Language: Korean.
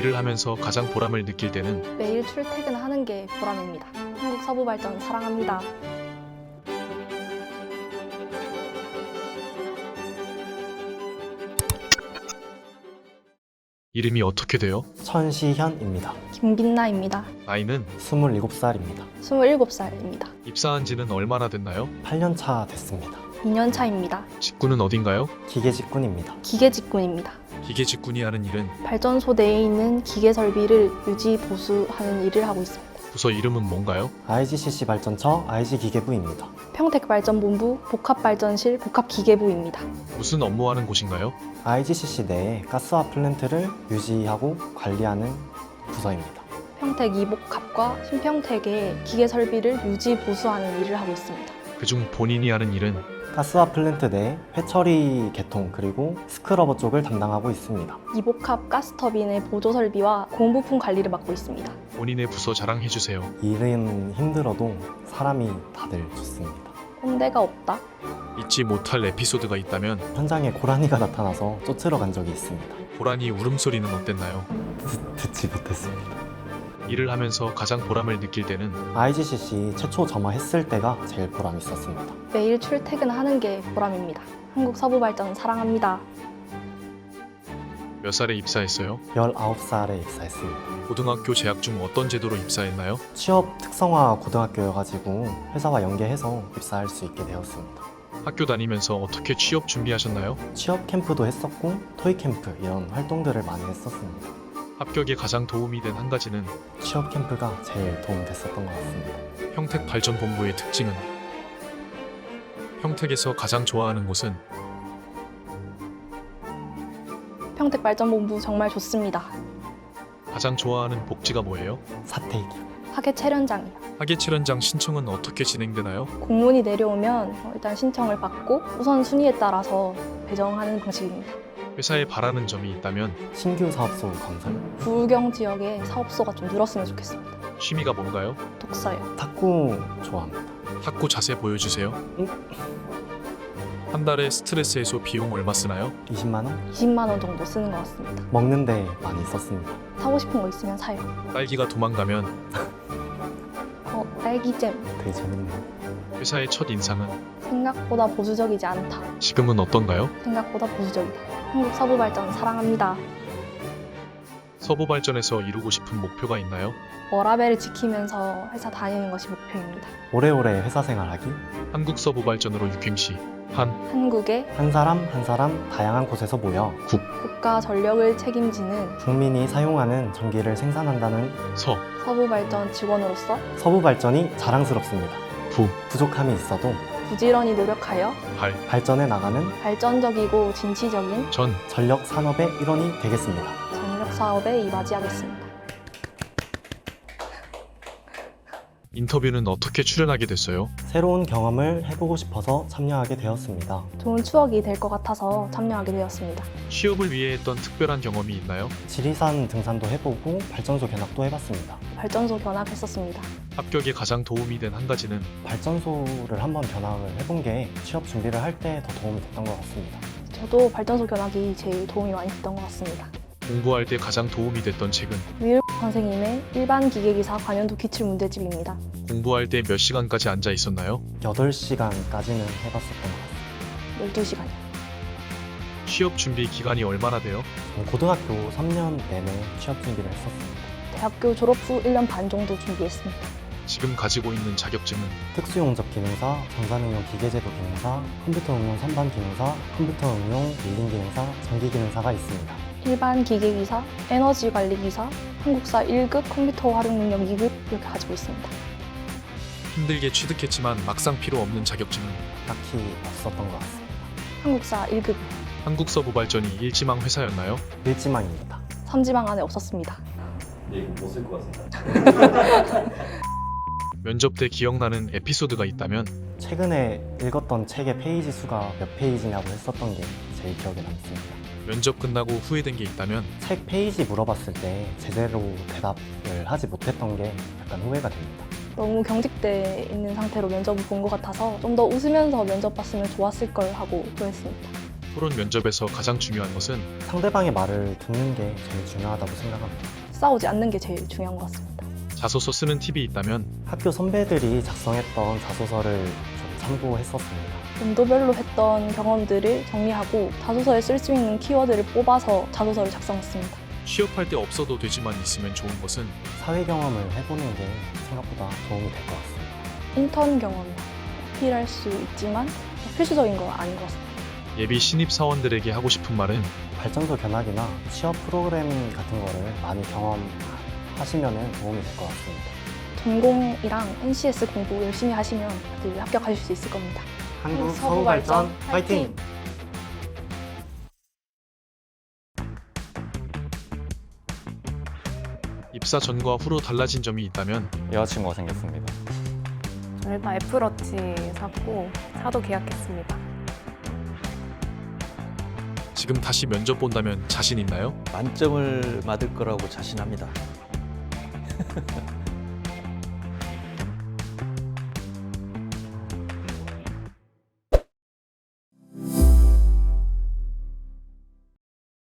일을 하면서 가장 보람을 느낄 때는 매일 출퇴근하는 게 보람입니다. 한국 서부 발전 사랑합니다. 이름이 어떻게 돼요? 천시현입니다. 김빛나입니다. 나이는 27살입니다. 27살입니다. 입사한 지는 얼마나 됐나요? 8년 차 됐습니다. 2년 차입니다. 직군은 어딘가요? 기계 직군입니다. 기계 직군입니다. 기계 직군이 하는 일은 발전소 내에 있는 기계 설비를 유지 보수하는 일을 하고 있습니다. 부서 이름은 뭔가요? IGCC 발전처 IG기계부입니다. 평택 발전본부 복합발전실 복합기계부입니다. 무슨 업무하는 곳인가요? IGCC 내에 가스화 플랜트를 유지하고 관리하는 부서입니다. 평택 이복합과 신평택의 기계 설비를 유지 보수하는 일을 하고 있습니다. 그중 본인이 하는 일은 가스화 플랜트 내 회처리 개통 그리고 스크러버 쪽을 담당하고 있습니다. 이복합 가스터빈의 보조 설비와 공부품 관리를 맡고 있습니다. 본인의 부서 자랑해주세요. 일은 힘들어도 사람이 다들 좋습니다. 꼰대가 없다. 잊지 못할 에피소드가 있다면 현장에 고라니가 나타나서 쫓으러 간 적이 있습니다. 고라니 울음소리는 어땠나요? 듣, 듣지 못했습니다. 일을 하면서 가장 보람을 느낄 때는 IGCC 최초 점화했을 때가 제일 보람 있었습니다. 매일 출퇴근하는 게 보람입니다. 한국 서부 발전 사랑합니다. 몇 살에 입사했어요? 19살에 입사했습니다. 고등학교 재학 중 어떤 제도로 입사했나요? 취업 특성화 고등학교여가지고 회사와 연계해서 입사할 수 있게 되었습니다. 학교 다니면서 어떻게 취업 준비하셨나요? 취업 캠프도 했었고 토익 캠프 이런 활동들을 많이 했었습니다. 합격에 가장 도움이 된 한 가지는 취업 캠프가 제일 도움 됐었던 것 같습니다. 평택 발전 본부의 특징은 평택에서 가장 좋아하는 곳은 평택 발전본부 정말 좋습니다. 가장 좋아하는 복지가 뭐예요? 사태이기요. 학예 체련장이요. 학예칠연장 신청은 어떻게 진행되나요? 공문이 내려오면 어, 일단 신청을 받고 우선 순위에 따라서 배정하는 방식입니다. 회사에 바라는 점이 있다면 신규 사업소 건설, 부경 지역에 사업소가 좀 늘었으면 좋겠습니다. 취미가 뭔가요? 독서요. 탁구 좋아합니다. 탁구 자세 보여주세요. 한 달에 스트레스 해소 비용 얼마 쓰나요? 20만 원? 20만 원 정도 쓰는 것 같습니다. 먹는데 많이 썼습니다. 사고 싶은 거 있으면 사요. 딸기가 도망가면 어, 딸기잼. 되게 재밌네요. 회사의 첫 인상은 생각보다 보수적이지 않다. 지금은 어떤가요? 생각보다 보수적이다. 한국 서부 발전 사랑합니다. 서부 발전에서 이루고 싶은 목표가 있나요? 워라벨을 지키면서 회사 다니는 것이 목표입니다. 오래오래 회사 생활하기, 한국 서부 발전으로 육행시 한 한국의 한 사람 한 사람 다양한 곳에서 모여 국가 전력을 책임지는 국민이 사용하는 전기를 생산한다는 서, 서부 발전 직원으로서 서부 발전이 자랑스럽습니다. 부, 부족함이 있어도 부지런히 노력하여 발, 발전해 나가는 발전적이고 진취적인 전, 전력 산업의 일원이 되겠습니다. 전력 사업에 이바지하겠습니다. 인터뷰는 어떻게 출연하게 됐어요? 새로운 경험을 해보고 싶어서 참여하게 되었습니다. 좋은 추억이 될 것 같아서 참여하게 되었습니다. 취업을 위해 했던 특별한 경험이 있나요? 지리산 등산도 해보고 발전소 견학도 해봤습니다. 발전소 견학했었습니다. 합격에 가장 도움이 된 한 가지는 발전소를 한번 견학을 해본 게 취업 준비를 할 때 더 도움이 됐던 것 같습니다. 저도 발전소 견학이 제일 도움이 많이 됐던 것 같습니다. 공부할 때 가장 도움이 됐던 책은 위을 선생님의 일반 기계기사 관연도 기출 문제집입니다. 공부할 때 몇 시간까지 앉아 있었나요? 8시간까지는 해봤었던 것 같습니다. 12시간이요. 취업 준비 기간이 얼마나 돼요? 저는 고등학교 3년 내내 취업 준비를 했었습니다. 대학교 졸업 후 1년 반 정도 준비했습니다. 지금 가지고 있는 자격증은 특수용접 기능사, 전산응용 기계제도 기능사, 컴퓨터 응용 선반 기능사, 컴퓨터 응용 밀링 기능사, 전기 기능사가 있습니다. 일반 기계기사, 에너지 관리기사, 한국사 1급 컴퓨터 활용 능력 2급 이렇게 가지고 있습니다. 힘들게 취득했지만 막상 필요 없는 자격증은 딱히 없었던 것 같습니다. 한국사 1급 한국 서부 발전이 일지망 회사였나요? 일지망입니다. 삼지방 안에 없었습니다. 면접 때 기억나는 에피소드가 있다면 최근에 읽었던 책의 페이지 수가 몇 페이지냐고 했었던 게 제일 기억에 남습니다. 면접 끝나고 후회된 게 있다면 책 페이지 물어봤을 때 제대로 대답을 하지 못했던 게 약간 후회가 됩니다. 너무 경직돼 있는 상태로 면접을 본 것 같아서 좀 더 웃으면서 면접 봤으면 좋았을 걸 하고 후회했습니다. 토론 면접에서 가장 중요한 것은 상대방의 말을 듣는 게 제일 중요하다고 생각합니다. 싸우지 않는 게 제일 중요한 것 같습니다. 자소서 쓰는 팁이 있다면 학교 선배들이 작성했던 자소서를 좀 참고했었습니다. 연도별로 했던 경험들을 정리하고 자소서에 쓸 수 있는 키워드를 뽑아서 자소서를 작성했습니다. 취업할 때 없어도 되지만 있으면 좋은 것은 사회 경험을 해보는 게 생각보다 도움이 될 것 같습니다. 인턴 경험이 필요할 수 있지만 필수적인 건 아닌 것 같습니다. 예비 신입 사원들에게 하고 싶은 말은 발전소 견학이나 취업 프로그램 같은 거를 많이 경험하시면 도움이 될 것 같습니다. 전공이랑 NCS 공부 열심히 하시면 다들 합격하실 수 있을 겁니다. 한국 서부 발전 화이팅! 입사 전과 후로 달라진 점이 있다면 여자친구가 생겼습니다. 저는 일단 애플워치 샀고 차도 계약했습니다. 지금 다시 면접 본다면 자신 있나요? 만점을 받을 거라고 자신합니다.